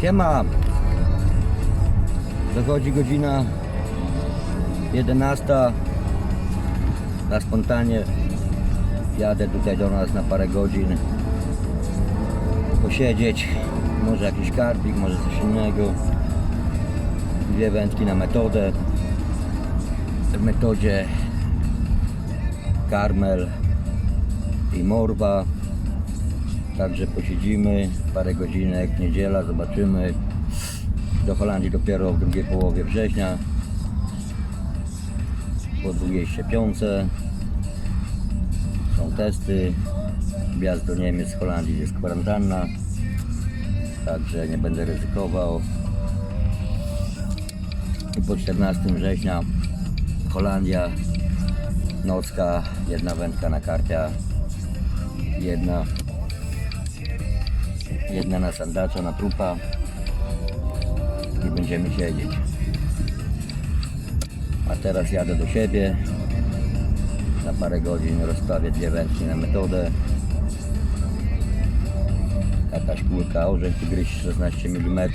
Siema! Dochodzi godzina 11. Na spontanie jadę tutaj do nas na parę godzin posiedzieć. Może jakiś karpik, może coś innego. Dwie wędki na metodę. W metodzie karmel i morwa. Także posiedzimy parę godzinek, niedziela, zobaczymy. Do Holandii dopiero w drugiej połowie września. Po drugiej szczepionce. Są testy. Wjazd do Niemiec Holandii jest kwarantanna. Także nie będę ryzykował. I po 14 września Holandia, nocka, jedna wędka na karpia, jedna jedna na sandacza, na trupa i będziemy siedzieć. A teraz jadę do siebie. Na parę godzin rozstawię dwie wędki na metodę. Jakaś kulka, orzech tygryś 16 mm.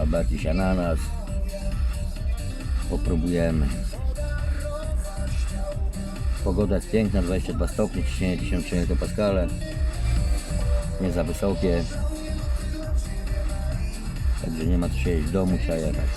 Albo jakiś ananas. Popróbujemy. Pogoda jest piękna, 22 stopnie, ciśnienie 1003 hektopaskale. Nie za wysokie. Także nie ma co siedzieć w domu, trzeba jechać.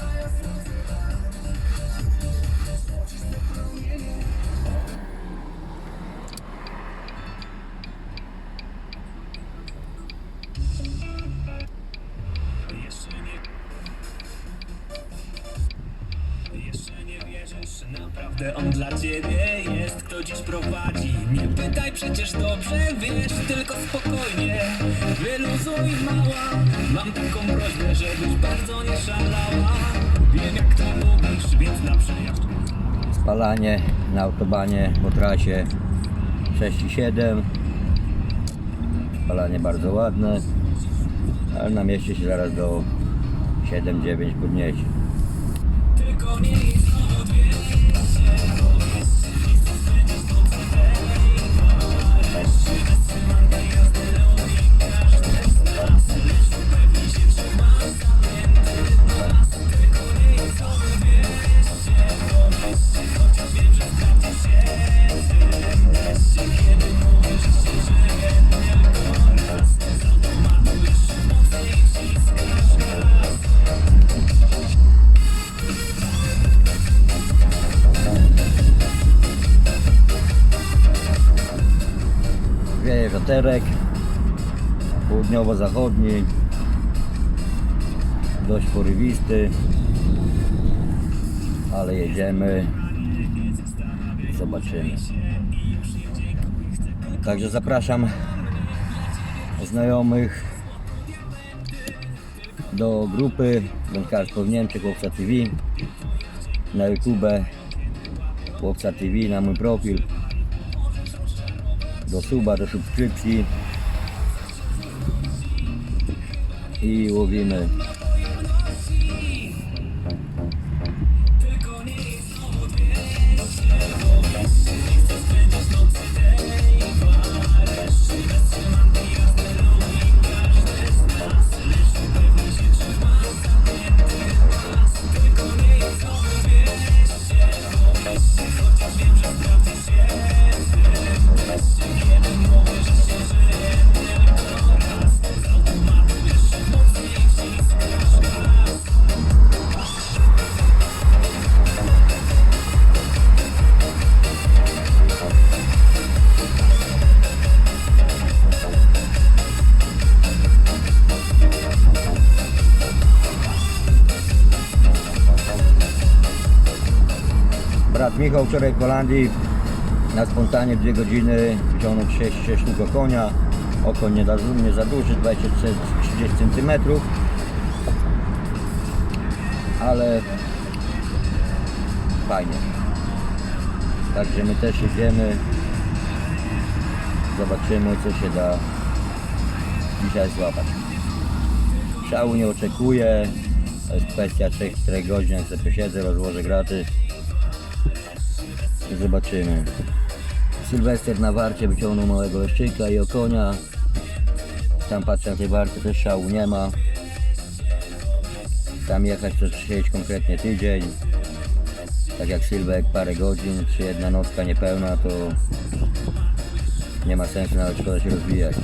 Naprawdę on dla ciebie jest, kto dziś prowadzi. Nie pytaj, przecież dobrze wiesz, tylko spokojnie. Wyluzuj mała, mam taką prośbę, żebyś bardzo nie szalała. Wiem jak to lubisz, więc na przejażdż Spalanie na autobanie po trasie 6,7 Spalanie bardzo ładne ale na mieście się zaraz do 7-9 podniesie. Tylko nie wiaterek południowo-zachodni. Dość porywisty. Ale jedziemy. Zobaczymy. Także zapraszam znajomych do grupy. Wędkarstwo w Niemczech Łowca TV na YouTube. Łowca TV na mój profil do suba, do subskrypcji. I łowimy Brat Michał wczoraj w Holandii na spontanie dwie godziny wyciągnął 6, 6 sztuk konia. Oko nie, da, nie za duży, 23-30 cm. Ale fajnie. Także my też jedziemy. Zobaczymy co się da dzisiaj złapać. Szału nie oczekuję. To jest kwestia 3-4 godzin, jak sobie posiedzę, rozłożę graty zobaczymy. Sylwester na warcie wyciągnął małego leszczyka i okonia. tam patrzę na tej warce też szału nie ma. Tam jechać to siedzieć konkretnie tydzień. Tak jak Sylwek parę godzin, czy jedna nocka niepełna, to nie ma sensu nawet szkoda się rozwijać.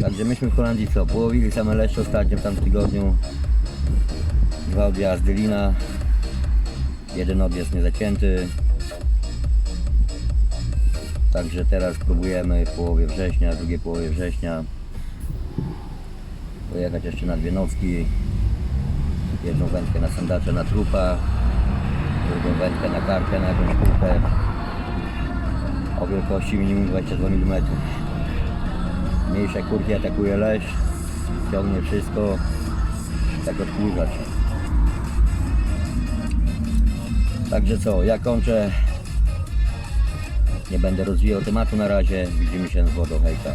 Także myśmy w Holandii co? Połowili same leszcze ostatnio w tamtym tygodniu. Dwa odjazdy lina. Jeden odjazd niezacięty. Także teraz próbujemy w połowie września, drugiej połowie września pojechać jeszcze na dwie nocki. Jedną wędkę na sandacze na trupa, drugą wędkę na kartę, na jakąś kulkę o wielkości minimum 22 mm. Mniejsze kurki atakuje leś, ciągnie wszystko, tak odkurzacz. Także co, ja kończę. Nie będę rozwijał tematu na razie. Widzimy się z wodą, hejka.